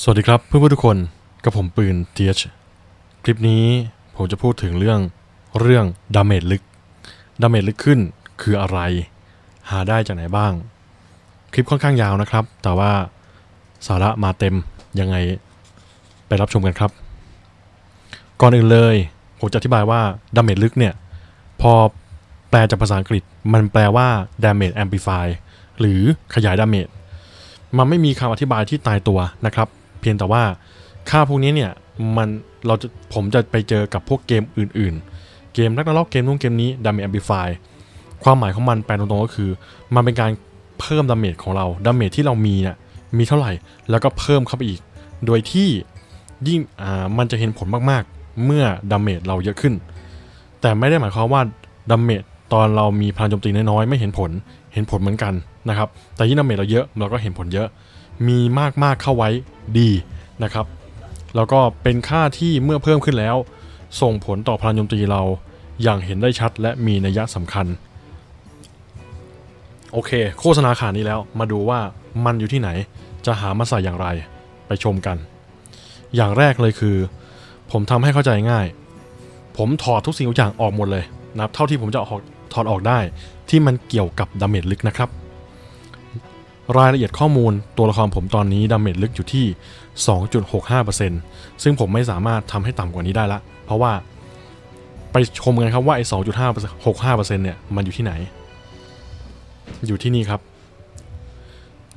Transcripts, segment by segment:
สวัสดีครับเพื่อนๆทุกคนกับผมปืน TH คลิปนี้ผมจะพูดถึงเรื่องเรื่องดาเมจลึกดาเมจลึกขึ้นคืออะไร หาได้จากไหนบ้าง คลิปค่อนข้างยาวนะครับ แต่ว่าสาระมาเต็มยังไงไปรับชมกันครับ ก่อนอื่นเลย ผมจะอธิบายว่าดาเมจลึกเนี่ย พอแปลจากภาษาอังกฤษ มันแปลว่า damage amplify หรือขยายดาเมจมันไม่มีคำอธิบายที่ตายตัวนะครับ เพียงแต่ว่าค่าพวกนี้เนี่ยมันเราจะผมจะไปเจอกับพวกเกมอื่นๆ เกมนักนรกเกมนู้นเกมนี้ Damage Amplify ความหมายของมันแปลตรงๆก็คือ มันเป็นการเพิ่มดาเมจของเราดาเมจที่เรามีเนี่ยมีเท่าไหร่ แล้วก็เพิ่มเข้าไปอีก โดยที่ยิ่งอ่ามันจะเห็นผลมากๆ เมื่อดาเมจเราเยอะขึ้น แต่ไม่ได้หมายความว่าดาเมจตอนเรามีพลังโจมตีน้อยๆไม่เห็นผลเห็นผลเหมือนกันนะครับแต่ยิ่งดาเมจเราเยอะเราก็เห็นผลเยอะ มีมากๆเข้าไว้ดีนะครับ แล้วก็เป็นค่าที่เมื่อเพิ่มขึ้นแล้ว ส่งผลต่อพลังโจมตีเราอย่างเห็นได้ชัดและมีนัยสำคัญ โอเค โฆษณาขานี้แล้วมาดูว่ามันอยู่ที่ไหนจะหามาใส่อย่างไรไปชมกัน อย่างแรกเลยคือ ผมทำให้เข้าใจง่าย ผมถอดทุกสิ่งทุกอย่างออกหมดเลยนะครับเท่าที่ผมจะออกถอดออกได้ที่มันเกี่ยวกับดาเมจลึกนะครับ รายละเอียดข้อมูลตัวละครผมตอนนี้ดาเมจลึกอยู่ที่ 2.65%ซึ่งผมไม่สามารถทำให้ต่ำกว่านี้ได้ละ เพราะว่าไปชมกันครับว่าไอ้2.5 65%เนี่ย มันอยู่ที่ไหน อยู่ที่นี่ครับ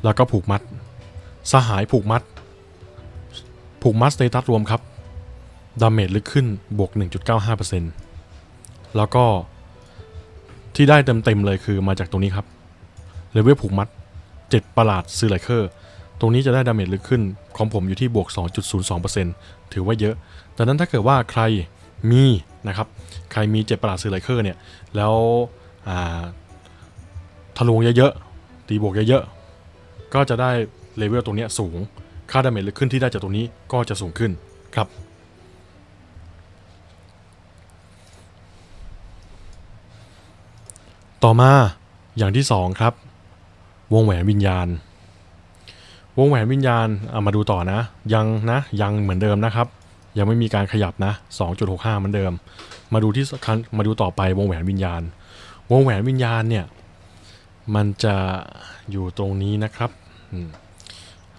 แล้วก็ผูกมัด สหายผูกมัด ผูกมัดสเตตัสรวมครับ ดาเมจลึกขึ้นบวก 1.95%แล้วก็ที่ได้เต็มๆเลยคือมาจากตรงนี้ครับเลเวลผูกมัด 7ประหลาดซื้อไลเคอร์ ตรงนี้จะได้ดาเมจลึกขึ้น ของผมอยู่ที่บวก 2.02%ถือว่าเยอะ ดังนั้นถ้าเกิดว่าใครมีนะครับ ใครมี7ประหลาดซื้อไลเคอร์เนี่ย แล้วทะลวงเยอะๆ ตีบวกเยอะๆ ก็จะได้เลเวลตรงนี้สูง ค่าดาเมจลึกขึ้นที่ได้จากตรงนี้ก็จะสูงขึ้นครับต่อมาอย่างที่ 2 ครับ วงแหวนวิญญาณ วงแหวนวิญญาณเอามาดูต่อนะ ยังนะยังเหมือนเดิมนะครับ ยังไม่มีการขยับนะ 2.65เหมือนเดิม มาดูที่มาดูต่อไปวงแหวนวิญญาณ วงแหวนวิญญาณเนี่ยมันจะอยู่ตรงนี้นะครับ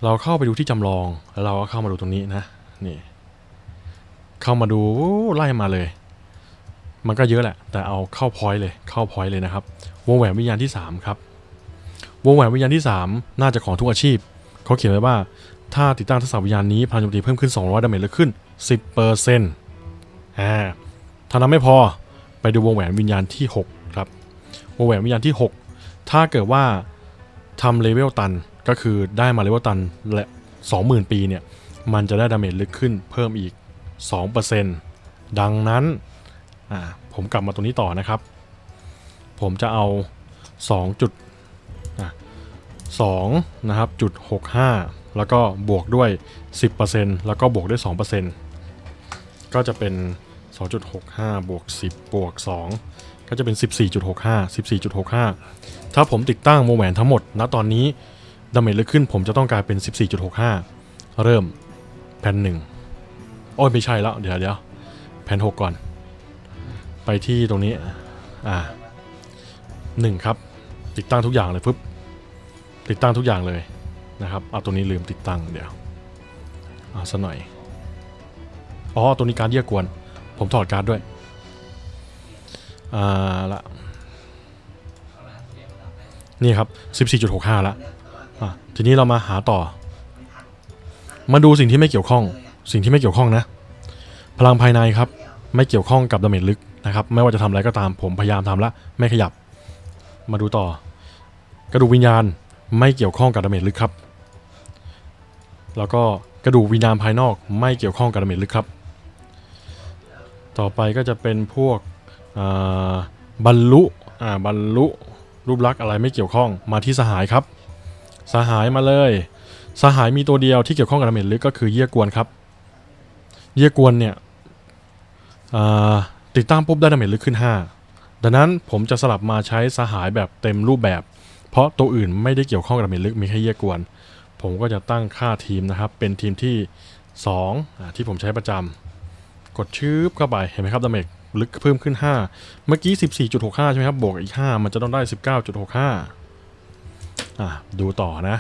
เราเข้าไปดูที่จำลอง แล้วเราก็เข้ามาดูตรงนี้นะ นี่ เข้ามาดูไล่มาเลย มันก็เยอะแหละ แต่เอาเข้าพอยต์เลย เข้าพอยต์เลยนะครับ วงแหวนวิญญาณที่ 3 ครับ วงแหวนวิญญาณที่ 3 น่าจะของทุกอาชีพ เขาเขียนไว้ว่า ถ้าติดตั้งทักษะวิญญาณนี้พลังโจมตีเพิ่มขึ้น 200 ดาเมจหรือขึ้น 10%อ่าถ้านั้นไม่พอไปดูวงแหวนวิญญาณที่ 6 ครับ วงแหวนวิญญาณที่ 6 ถ้าเกิดว่าทำเลเวลตันก็คือได้มาเลเวลตันและ 20,000 ปีเนี่ย มันจะได้ดาเมจลึกขึ้นเพิ่มอีก 2%ดังนั้นผมกลับมาตรงนี้ต่อนะครับ ผมจะเอา2จุด 2นะครับจุด65 แล้วก็บวกด้วย 10%แล้วก็บวกด้วย 2%ก็จะเป็น 2.65 บวก 10 บวก 2 ก็จะเป็น 14.65 14.65 ถ้าผมติดตั้งโมแหวนทั้งหมด ณตอนนี้ดาเมจเลยขึ้นผมจะต้องกลายเป็น 14.65 เริ่มแผ่นหนึ่งโอ้ยไม่ใช่แล้ว เดี๋ยวเดี๋ยวแผ่น6ก่อน ไปที่ตรงนี้ อ่าหนึ่งครับ ติดตั้งทุกอย่างเลยปึ๊บ ติดตั้งทุกอย่างเลยนะครับเอาตัวนี้ลืมติดตั้งเดี๋ยวเอาซะหน่อยอ๋อตัวนี้การเยี่ยกวน ผมถอดการ์ดด้วยอ่าละนี่ครับ14.65ละอะทีนี้เรามาหาต่อ มาดูสิ่งที่ไม่เกี่ยวข้อง สิ่งที่ไม่เกี่ยวข้องนะ พลังภายในครับ ไม่เกี่ยวข้องกับดาเมจลึกนะครับ ไม่ว่าจะทำอะไรก็ตามผมพยายามทำละ ไม่ขยับ มาดูต่อกระดูกวิญญาณ ไม่เกี่ยวข้องกับดาเมจลึกครับ แล้วก็กระดูกวิญญาณภายนอกไม่เกี่ยวข้องกับดาเมจลึกครับ ต่อไปก็จะเป็นพวกบรรลุบรรลุรูปลักษ์อะไรไม่เกี่ยวข้องมาที่สหายครับ สหายมาเลย สหายมีตัวเดียวที่เกี่ยวข้องกับดาเมจลึกก็คือเยี่ยกวนครับ เยี่ยกวนเนี่ยติดตั้งปุ๊บได้ดาเมจลึกขึ้น 5 ดังนั้นผมจะสลับมาใช้สหายแบบเต็มรูปแบบ เพราะตัวอื่นไม่ได้เกี่ยวข้องกับเมจลึกมีแค่เยี่ยกวน ผมก็จะตั้งค่าทีมนะครับ เป็นทีมที่2อ่าที่ผมใช้ประจำกดชืบเข้าไปเห็นไหมครับดาเมจลึกเพิ่มขึ้น 5 เมื่อกี้ 14.65 ใช่ไหมครับบวกอีก 5 มันจะต้องได้ 19.65อ่าดูต่อนะ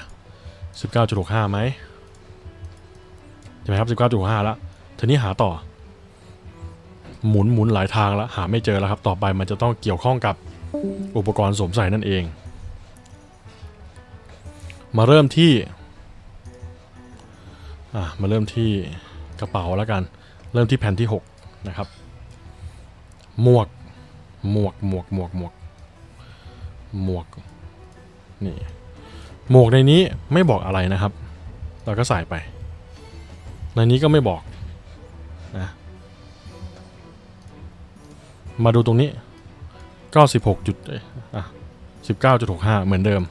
19.65ไหมใช่ไหมครับ 19.65 แล้วทีนี้หาต่อ หมุนหมุนหลายทางแล้ว หาไม่เจอแล้วครับ ต่อไปมันจะต้องเกี่ยวข้องกับอุปกรณ์สวมใส่นั่นเอง มาเริ่มที่อะมาเริ่มที่กระเป๋าแล้วกัน เริ่มที่แผ่นที่ 6 นะครับ หมวก หมวก หมวก หมวก หมวก หมวก นี่ หมวกในนี้ไม่บอกอะไรนะครับ เราก็ใส่ไป ในนี้ก็ไม่บอกนะมาดูตรงนี้ 96จุดเอ้ยอะ19.65 เหมือนเดิม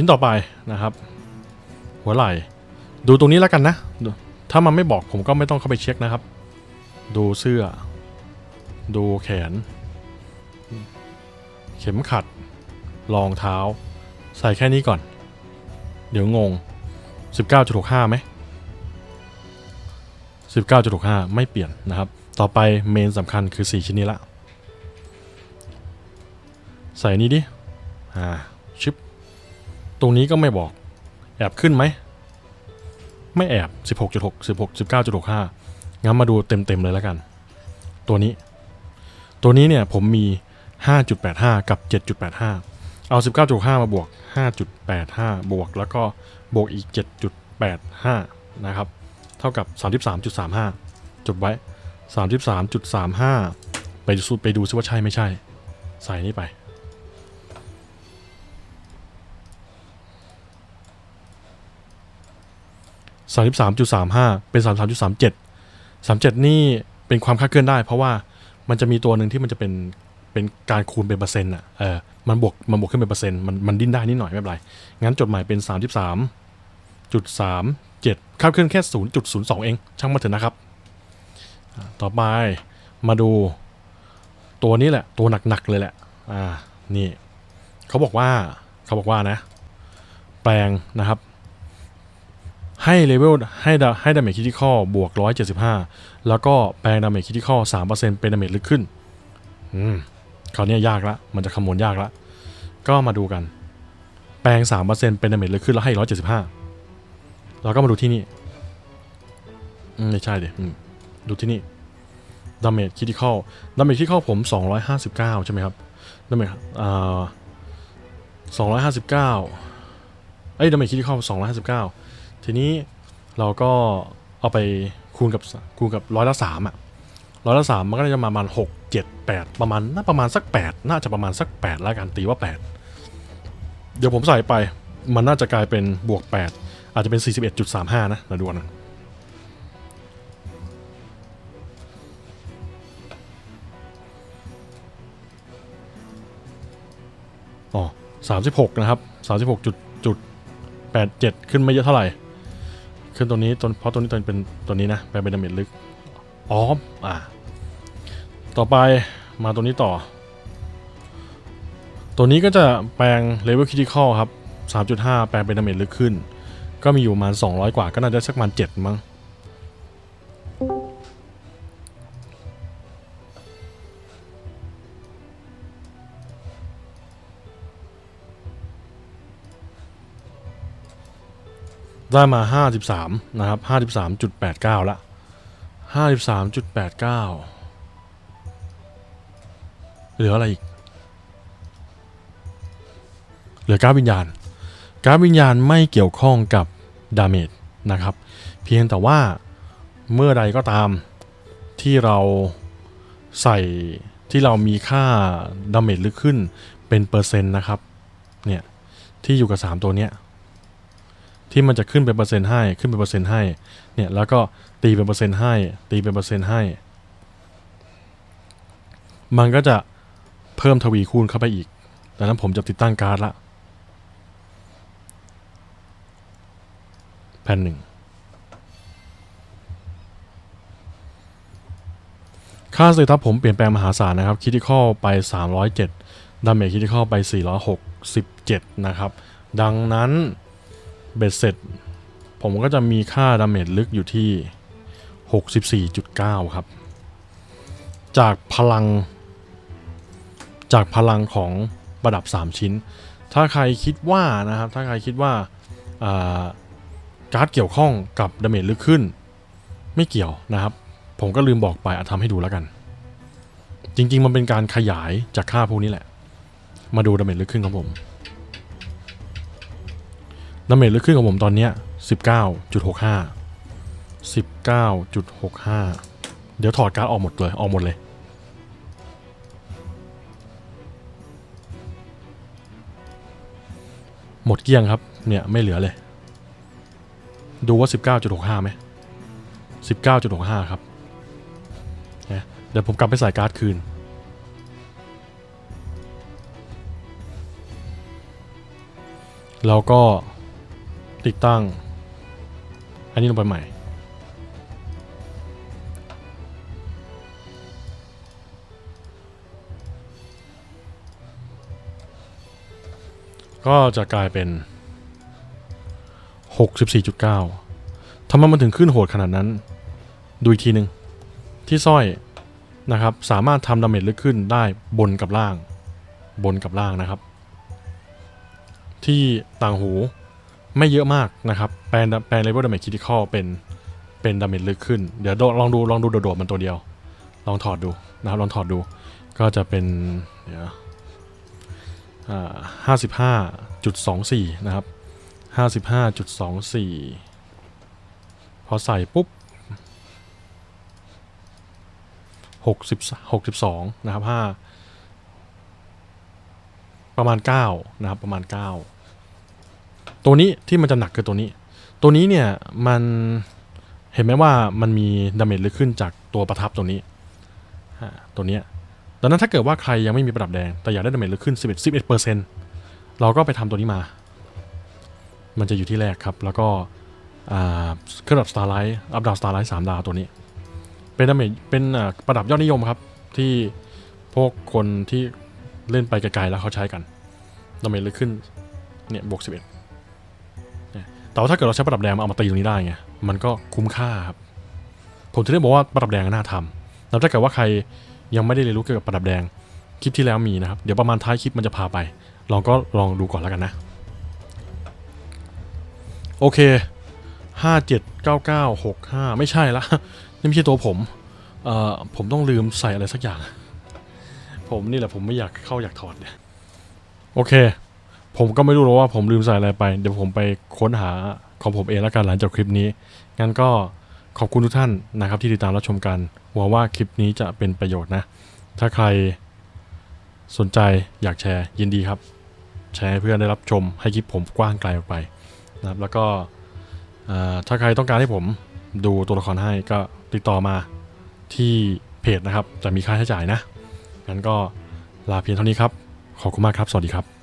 ชิ้นต่อไปนะครับ หัวไหล่ ดูตรงนี้แล้วกันนะ ถ้ามันไม่บอกผมก็ไม่ต้องเข้าไปเช็คนะครับ ดูเสื้อ ดูแขน เข็มขัด รองเท้า ใส่แค่นี้ก่อน เดี๋ยวงง 19.65ไหม19.65 ไม่เปลี่ยนนะครับ ต่อไปเมนสำคัญคือ 4 ชิ้นนี้ละ ใส่นี้ดิ อ่า ตรงนี้ก็ไม่บอก แอบขึ้นไหม ไม่แอบ 16.6 16 19.65 งั้นมาดูเต็มๆเลยแล้วกัน ตัวนี้ ตัวนี้เนี่ยผมมี 5.85 กับ 7.85 เอา 19.5 มาบวก 5.85 บวกแล้วก็บวกอีก 7.85 นะครับ เท่ากับ 33.35 จดไว้ 33.35 ไปดูไปดูซิว่าใช่ไม่ใช่ ใส่นี่ไป 33.35 เป็น 33.37 37 นี่เป็นความคาดเคลื่อนได้ เพราะว่ามันจะมีตัวหนึ่งที่มันจะเป็นเป็นการคูณเป็นเปอร์เซ็นต์อะเออมันบวกมันบวกขึ้นเป็นเปอร์เซ็นต์มันมันดิ้นได้นิดหน่อยไม่เป็นไร งั้นจดหมายเป็น 33.37 คาดเคลื่อนแค่ 0.02 เอง ช่างมาเถอะนะครับ ต่อไปมาดูตัวนี้แหละ ตัวหนักๆเลยแหละ อ่า นี่ เขาบอกว่า เขาบอกว่านะ แปลงนะครับ ให้เลเวลให้ดาให้ดาเมจคิติคอลบวก 175 แล้วก็แปลงดาเมจคิติคอล3%เป็นดาเมจลึกขึ้น อืมคราวนี้ยากละ มันจะคำนวณยากละ ก็มาดูกัน แปลง 3%เป็นดาเมจลึกขึ้นแล้วให้ 175 แล้วก็มาดูที่นี่อืมไม่ใช่ดิอืมดูที่นี่ดาเมจคิติคอลดาเมจคิติคอลผม 259 ใช่ไหมครับดาเมจอ่า259 เอ้ยดาเมจคิติคอล259 ทีนี้เราก็เอาไปคูณกับคูณกับร้อยละสามอะร้อยละสามมันก็จะประมาณหกเจ็ดแปดประมาณน่าประมาณสักแปดน่าจะประมาณสักแปดแล้วกันตีว่าแปดเดี๋ยวผมใส่ไปมันน่าจะกลายเป็นบวกแปดอาจจะเป็นสี่สิบเอ็ดจุดสามห้านะเราดูนะอ๋อสามสิบหกนะครับสามสิบหกจุดจุดแปดเจ็ดขึ้นไม่เยอะเท่าไหร่ ขึ้นตัวนี้ตัวเพราะตัวนี้ตัวเป็นตัวนี้นะแปลเป็นดาเมจลึกอ๋ออ่าต่อไปมาตัวนี้ต่อ ตัวนี้ก็จะแปลงเลเวลคิติคอลครับ 3.5 แปลงเป็นดาเมจลึกขึ้น ก็มีอยู่ประมาณ 200 กว่าก็น่าจะสักประมาณ7มั้ง ได้มา 53 นะครับ 53.89 ละ 53.89 เหลืออะไรอีก เหลือการวิญญาณ การวิญญาณไม่เกี่ยวข้องกับดาเมจนะครับ เพียงแต่ว่าเมื่อใดก็ตามที่เราใส่ที่เรามีค่าดาเมจลึกขึ้นเป็นเปอร์เซ็นต์นะครับ เนี่ย ที่อยู่กับ 3 ตัวเนี้ย ที่มันจะขึ้นเป็นเปอร์เซ็นต์ให้ขึ้นเป็นเปอร์เซ็นต์ให้เนี่ยแล้วก็ตีเป็นเปอร์เซ็นต์ให้ ตีเป็นเปอร์เซ็นต์ให้ มันก็จะเพิ่มทวีคูณเข้าไปอีกดังนั้นผมจะติดตั้งการ์ดละแผ่นหนึ่งค่าสเตตัสผมเปลี่ยนแปลงมหาศาลนะครับคิติคอลไป 307ดาเมจคิดที่เข้าไป 467 นะครับ ดังนั้น เบ็ดเสร็จ ผมก็จะมีค่าดาเมจลึกอยู่ที่ 64.9 ครับ จากพลัง จากพลังของประดับ 3 ชิ้น ถ้าใครคิดว่านะครับ ถ้าใครคิดว่าาการ์ดเกี่ยวข้องกับดาเมจลึกขึ้น ไม่เกี่ยวนะครับ ผมก็ลืมบอกไปอาทำให้ดูแล้วกัน จริง ๆ มันเป็นการขยายจากค่าพวกนี้แหละ มาดูดาเมจลึกขึ้นของผม ดาเมจลึกขึ้นของผมตอนนี้ย19.65 19.65เดี๋ยวถอดการ์ดออกหมดเลย ออกหมดเลย หมดเกลี้ยงครับ เนี่ย ไม่เหลือเลย ดูว่า 19.65ไหม19.65 ครับ เดี๋ยวผมกลับไปใส่การ์ดคืน แล้วก็ ติดตั้ง อันนี้ลงไปใหม่ ก็จะกลายเป็น 64.9ทำไมมันถึงขึ้นโหดขนาดนั้น ดูอีกทีหนึ่งที่สร้อยนะครับ สามารถทำดาเมจลึกขึ้นได้บนกับล่าง บนกับล่างนะครับ ที่ต่างหู ไม่เยอะมากนะครับแปลงแปลงเลเวลดาเมจคิติคอลเป็นเป็นดาเมจลึกขึ้น เดี๋ยวลองดูลองดูโดดๆมันตัวเดียว ลองถอดดูนะครับลองถอดดูก็จะเป็นเดี๋ยวห้าสิบห้าจุดสองสี่นะครับห้าสิบห้าจุดสองสี่พอใส่ปุ๊บหกสิบหกสิบสองนะครับห้าประมาณเก้านะครับประมาณเก้า ตัวนี้ที่มันจะหนักคือตัวนี้ ตัวนี้เนี่ยมันเห็นไหมว่ามันมีดาเมจลึกขึ้นจากตัวประทับตัวนี้ตัวเนี้ยดังนั้นถ้าเกิดว่าใครยังไม่มีประดับแดง แต่อยากได้ดาเมจลึกขึ้น 11 11เปอร์เซ็นต์เราก็ไปทำตัวนี้มา มันจะอยู่ที่แรกครับ แล้วก็เครื่องดับสตาร์ไลท์อัพดาวสตาร์ไลท์สามดาวตัวนี้ เป็นดาเมจเป็นประดับยอดนิยมครับ ที่พวกคนที่เล่นไปไกลๆแล้วเขาใช้กันดาเมจลึกขึ้นเนี่ยบวก11เนี่ย แต่ว่าถ้าเกิดเราใช้ประดับแดงมาเอามาตีตรงนี้ได้ไง มันก็คุ้มค่าครับ ผมถึงได้บอกว่าประดับแดงน่าทำแล้วถ้าเกิดว่าใครยังไม่ได้เรียนรู้เกี่ยวกับประดับแดง คลิปที่แล้วมีนะครับ เดี๋ยวประมาณท้ายคลิปมันจะพาไป ลองก็ลองดูก่อนแล้วกันนะ โอเคห้าเจ็ดเก้าเก้าหกห้าไม่ใช่ละ นี่ไม่ใช่ตัวผม เอ่อ ผมต้องลืมใส่อะไรสักอย่าง ผมนี่แหละผมไม่อยากเข้าอยากถอดเนี่ย โอเค ผมก็ไม่รู้หรอกว่าผมลืมใส่อะไรไป เดี๋ยวผมไปค้นหาของผมเองแล้วกันหลังจากคลิปนี้ งั้นก็ขอบคุณทุกท่านนะครับที่ติดตามรับชมกัน หวังว่าคลิปนี้จะเป็นประโยชน์นะ ถ้าใครสนใจอยากแชร์ยินดีครับ แชร์ให้เพื่อนได้รับชมให้คลิปผมกว้างไกลออกไปนะครับแล้วก็ถ้าใครต้องการให้ผมดูตัวละครให้ก็ติดต่อมาที่เพจนะครับ จะมีค่าใช้จ่ายนะงั้นก็ลาเพียงเท่านี้ครับ ขอบคุณมากครับ สวัสดีครับ